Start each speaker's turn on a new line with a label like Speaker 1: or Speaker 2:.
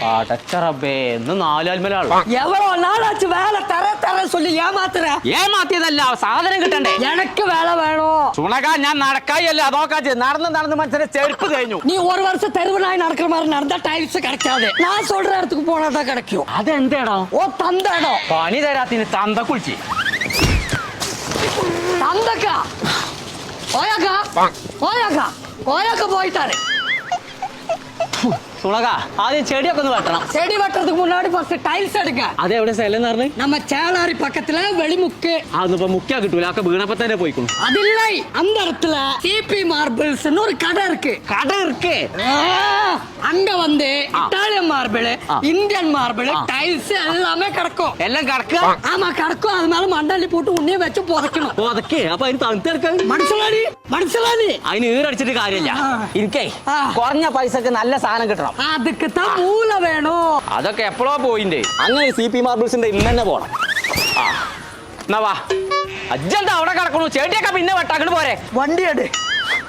Speaker 1: പടച്ചറബേ ഇന്ന് നാലാൽമലാണ്
Speaker 2: எவ்வளவு நாளாச்சு வேலை தர தர சொல்லி ஏமாத்துற
Speaker 1: ഏമാത്തിയതല്ല സാധനം കിട്ടണ്ടേ
Speaker 2: எனக்கு வேலை வேணும்
Speaker 1: ചുണക ഞാൻ നടക്കായല്ല അതൊക്കെ ചെയ്ത് നടന്ന് നടന്ന് മനുഷ്യനെ ചെരുപ്പ് കഴിഞ്ഞു
Speaker 2: நீ ஒரு வருஷம் தெருவு நாய் நடக்கிற மாதிரி நடந்தா டைல்ஸ் கிடைக்காது நான் சொல்ற இடத்துக்கு போனா தான் கிடைக்கும்
Speaker 1: അതെന്തേടോ
Speaker 2: ஓ தந்த இடம்
Speaker 1: പണി തരാത്തിന് തന്ത കുളിച്ച്
Speaker 2: தந்தக்கா ஓயாக்கா ஓயாக்கா ஓயாக்கா போயிட்டாரு
Speaker 1: ചുണക ആദ്യം ചെടിയൊക്കെ ഒന്ന് വെട്ടണം
Speaker 2: செடி வெட்டுறதுக்கு முன்னாடி ஃபர்ஸ்ட் டைல்ஸ் எடுக்க
Speaker 1: അതെവിടെ സ്ഥലം എന്ന് പറഞ്ഞു
Speaker 2: நம்ம சேலாரி பக்கத்துல வெளிமுக்கு
Speaker 1: അതൊന്നിപ്പോ മുക്കിയാ കിട്ടൂല ഒക്കെ വീണപ്പോ തന്നെ പോയിക്കണു
Speaker 2: அது இல்லை அந்த இடத்துல சிபி மார்பிள்ஸ்னு ஒரு கடை இருக்கு
Speaker 1: കട ഇറക്കേ
Speaker 2: ஆ, மார்பிள்
Speaker 1: ஆ.
Speaker 2: இந்தியன் மார்பிள்
Speaker 1: ஆ.
Speaker 2: டைல்ஸ் எல்லாமே கிடக்கும்
Speaker 1: എല്ലാം കടക്കുക
Speaker 2: ஆமா கிடக்கும் அது மேல மண்டலி போட்டு உன்னையும் வச்சு புதைக்கணும்
Speaker 1: അപ്പൊ അതൊക്കെ അപ്പൊ അതിന് തണുത്തെടുക്കാൻ
Speaker 2: மனுஷலாடி மனுஷலாடி
Speaker 1: അതിന് ഈറടിച്ചിട്ട് കാര്യമില്ല
Speaker 2: ആ.
Speaker 1: എനിക്കേ
Speaker 2: ആ.
Speaker 1: കുറഞ്ഞ പൈസക്ക് നല്ല സാധനം കിട്ടണം
Speaker 2: அதுக்கு தான் மூளை வேணும்
Speaker 1: അതൊക്കെ എപ്പോഴോ പോയിണ്ടേ അങ്ങനെ സി പി മാർബിൾസിന്റെ ഇന്ന് തന്നെ പോണം ആ എന്നാ വാ അജ്ജന്താ അവിടെ കിടക്കണു ചേട്ടിയൊക്കെ പിന്നെ വെട്ടാക്കണ് പോരെ
Speaker 2: வண்டி எடு